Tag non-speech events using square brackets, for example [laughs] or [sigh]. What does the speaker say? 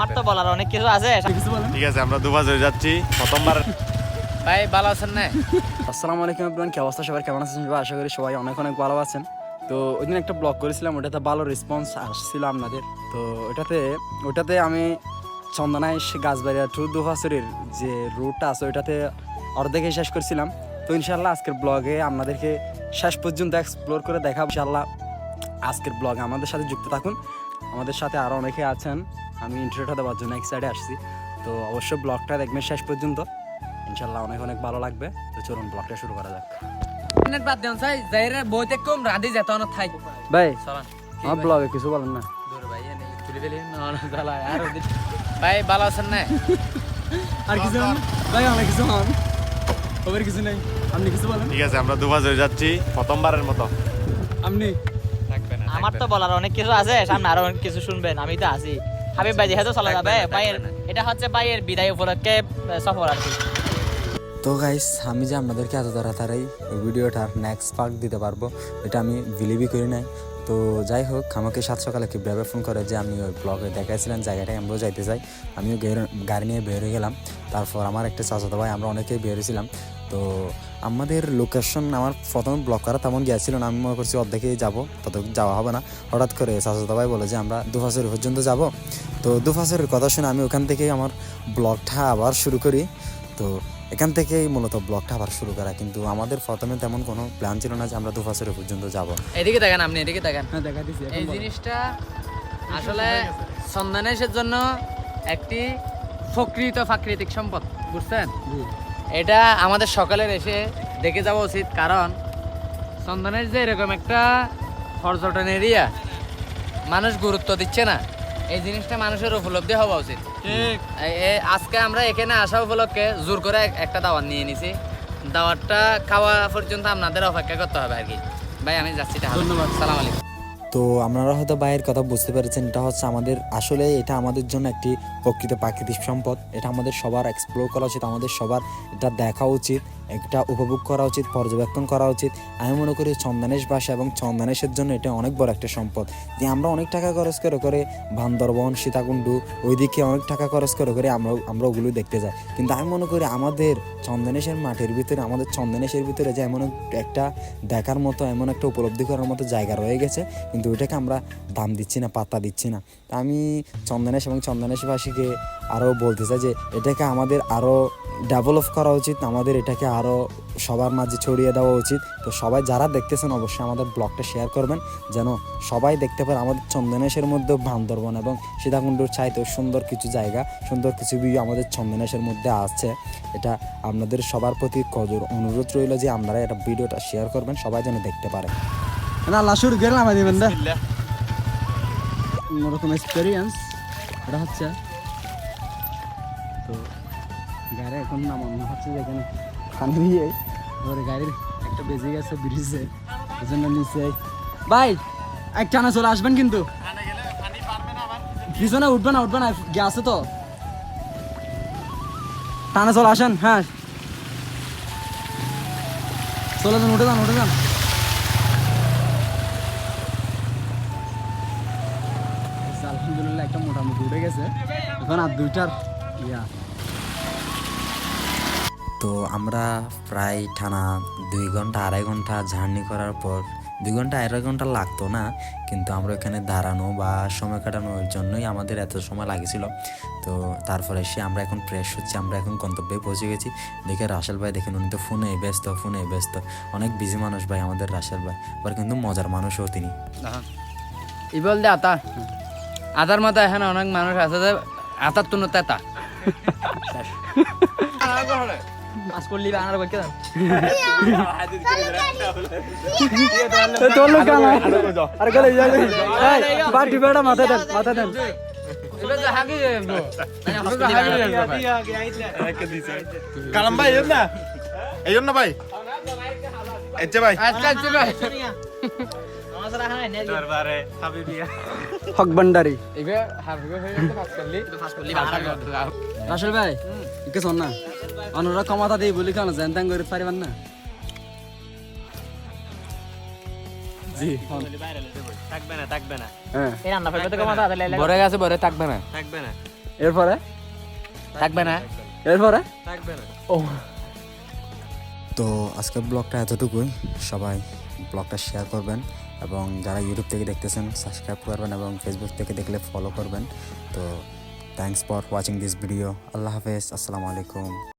আমার তো বলার অনেক কিছু আছে। ঠিক আছে আমরা দুবাজে যাচ্ছি। প্রথমবার ভাই ভালো আছেন না? আসসালামু আলাইকুম এভরিওয়ান কি অবস্থা সবার? কেমন আছেন সবাই? আশা করি সবাই অনেক অনেক ভালো আছেন। তো ওই দিন একটা ব্লগ করেছিলাম ওটাতে ভালো রেসপন্স আসছিল আপনাদের। তো ওটাতে ওটাতে আমি চন্দনায় গাছবাড়িয়া টু দুহাসুরের যে রুটটা আছে ওইটাতে অর্ধেকে শেষ করছিলাম। তো ইনশাল্লাহ আজকের ব্লগে আপনাদেরকে শেষ পর্যন্ত এক্সপ্লোর করে দেখাবো। ইনশাল্লাহ আজকের ব্লগে আমাদের সাথে যুক্ত থাকুন। আমাদের সাথে আরও অনেকে আছেন। আমি ইন্টারভিউটা দেওয়ার জন্য এক সাইডে আসছি। তো অবশ্যই ব্লগটা দেখবেন শেষ পর্যন্ত। ইনশাল্লাহ অনেক অনেক ভালো লাগবে। তো চলুন ব্লগটা শুরু করা যাক। বাদ দেন যাইরে বইতে কম রাধি যেত না থাই। ভাই চলান। আমার ব্লগে [laughs] কিছু বলেন না। ভাই ভালো আছেন না? আর কিছু ভাই অনেক কিছু হন খবর কিছু নেই। আপনি কিছু বলেন। ঠিক আছে আমরা দুবাজে যাচ্ছি প্রথমবারের মতো। আপনি? আমার তো বলার অনেক কিছু আছে সামনে আরও অনেক কিছু শুনবেন আমি তো আছি। হাবিব ভাই যেহেতু চলে যাবে ভাইয়ের এটা হচ্ছে ভাইয়ের বিদায় উপলক্ষে সফর আর কি। তো গাইস আমি যে আপনাদেরকে এত তাড়াতাড়ি ওই ভিডিওটার নেক্সট পার্ট দিতে পারব এটা আমি বিলিভই করি নাই। তো যাই হোক আমাকে সাত সকালে কি ব্যাবে ফোন করে যে আমি ওই ব্লগে দেখাইছিলেন জায়গাটায় আমরাও যাইতে চাই। আমিও গাড়ি নিয়ে বের হয়ে গেলাম। তারপর আমার একটা চাচাতো ভাই আমরা অনেকেই বের হয়েছিলাম। তো আমাদের লোকেশন আমার প্রথমে ব্লক করা তেমন গিয়েছিল না আমি মনে করছি অর্ধেকেই যাব তত যাওয়া হবে না। হঠাৎ করে চাচাতো ভাই বলে যে আমরা দুফাসের পর্যন্ত যাব। তো দুফাসের কথা শুনে আমি ওখান থেকেই আমার ব্লগটা আবার শুরু করি। তো এখান থেকেই মূলত ব্লগটা আবার শুরু করা। কিন্তু আমাদের প্রথমে তেমন কোনো প্ল্যান ছিল না যে আমরা দুফাসের পর্যন্ত যাব। এদিকে দেখেন আপনি এদিকে দেখেন হ্যাঁ দেখা দিছি এই জিনিসটা আসলে সন্ধানেশের জন্য একটি প্রকৃত প্রাকৃতিক সম্পদ বুঝছেন? এটা আমাদের সকালের এসে দেখে যাওয়া উচিত কারণ চন্দনের যে এরকম একটা পর্যটন এরিয়া মানুষ গুরুত্ব দিচ্ছে না। এই জিনিসটা মানুষের উপলব্ধি হওয়া উচিত। আজকে আমরা এখানে আসা উপলক্ষে জোর করে একটা দাওয়াত নিয়ে নিছি। দাওয়াতটা খাওয়া পর্যন্ত আপনাদের অপেক্ষা করতে হবে আর কি। ভাই আমি যাচ্ছি তাহলে। ধন্যবাদ। সালাম আলাইকুম। তো আপনারা হয়তো বাইরের কথা বুঝতে পেরেছেন, এটা হচ্ছে আমাদের আসলে এটা আমাদের জন্য একটি প্রকৃত প্রাকৃতিক সম্পদ। এটা আমাদের সবার এক্সপ্লোর করা উচিত, আমাদের সবার এটা দেখা উচিত। এটা উপভোগ করা উচিত, পর্যবেক্ষণ করা উচিত। আমি মনে করি চন্দনেশ ভাষা এবং চন্দনেশের জন্য এটা অনেক বড় একটা সম্পদ। যে আমরা অনেক টাকা খরচ করে করে বান্দরবন, সীতাকুণ্ডু ওইদিকে অনেক টাকা খরচ করে করে আমরা আমরা ওগুলো দেখতে যাই। কিন্তু আমি মনে করি আমাদের চন্দনেশের মাঠের ভিতরে, আমাদের চন্দনেশের ভিতরে যে এমন একটা দেখার মতো, এমন একটা উপলব্ধি করার মতো জায়গা রয়ে গেছে, কিন্তু ওইটাকে আমরা দাম দিচ্ছি না, পাত্তা দিচ্ছি না। তা আমি চন্দনেশ এবং চন্দনেশবাসীকে আরও বলতে চাই যে এটাকে আমাদের আরও ডেভেলপ করা উচিত আমাদের এটাকে আরও সবার মাঝে ছড়িয়ে দেওয়া উচিত। তো সবাই যারা দেখতেছেন অবশ্যই আমাদের ব্লগটা শেয়ার করবেন যেন সবাই দেখতে পারে আমাদের চন্দনেশের মধ্যে বান্দরবন এবং সীতাকুণ্ডুর চাইতেও সুন্দর কিছু জায়গা সুন্দর কিছু ভিউ আমাদের চন্দনেশের মধ্যে আছে। এটা আপনাদের সবার প্রতি কজোর অনুরোধ রইল যে আপনারা এটা ভিডিওটা শেয়ার করবেন সবাই যেন দেখতে পারে। না লাশুর গেলাম আমি দিবেন অন্যরকম এক্সপিরিয়েন্স এটা হচ্ছে গাড়ি এখন নামানো হচ্ছে যেখানে পানি দিয়ে ধরে গাড়ির একটা বেজে গেছে ব্রিজে। ওই জন্য নিচে ভাই এক টানা চলে আসবেন কিন্তু। পিছনে উঠবে না উঠবে না গেছে তো। টানা চলে আসেন হ্যাঁ। চলে যান উঠে যান উঠে যান। আচ্ছা, আলহামদুলিল্লাহ একটা মোটামুটি উঠে গেছে। এখন আর দুইটার ইয়া। তো আমরা প্রায় টানা দুই ঘণ্টা আড়াই ঘণ্টা জার্নি করার পর দুই ঘণ্টা আড়াই ঘণ্টা লাগতো না কিন্তু আমরা এখানে দাঁড়ানো বা সময় কাটানোর জন্যই আমাদের এত সময় লাগেছিল। তো তারপরে এসে আমরা এখন ফ্রেশ হচ্ছি আমরা এখন গন্তব্যে পৌঁছে গেছি। দেখে রাসেল ভাই দেখেন উনি তো ফোনে ব্যস্ত ফোনে ব্যস্ত। অনেক বিজি মানুষ ভাই আমাদের রাসেল ভাই আবার কিন্তু মজার মানুষও তিনি। ই বলতে আতা আতার মতো এখানে অনেক মানুষ আছে যে আতার তুনো তেতা [laughs] মাছ করলি আনার বলতে দেন বাটি বেড়া মাথা দেন মাথা দেন। কালাম ভাই এই না এই জন্য ভাই? ভাই। হাবিবিয়া হক ভান্ডারি। রাসেল ভাই একটু শোন না। দিই বলি কেন জেন তেন করে পারিবেন না। জি থাকবে না থাকবে না হ্যাঁ। এই রান্না ফেলবে তো কমা তাহলে বরে গেছে বরে থাকবে না থাকবে না এরপরে থাকবে না এরপরে থাকবে না ও তো আজকের ব্লগটা এতটুকুই। সবাই ব্লগটা শেয়ার করবেন এবং যারা ইউটিউব থেকে দেখতেছেন সাবস্ক্রাইব করবেন এবং ফেসবুক থেকে দেখলে ফলো করবেন। তো thanks for watching this video আল্লাহ হাফেজ। আসসালামু আলাইকুম।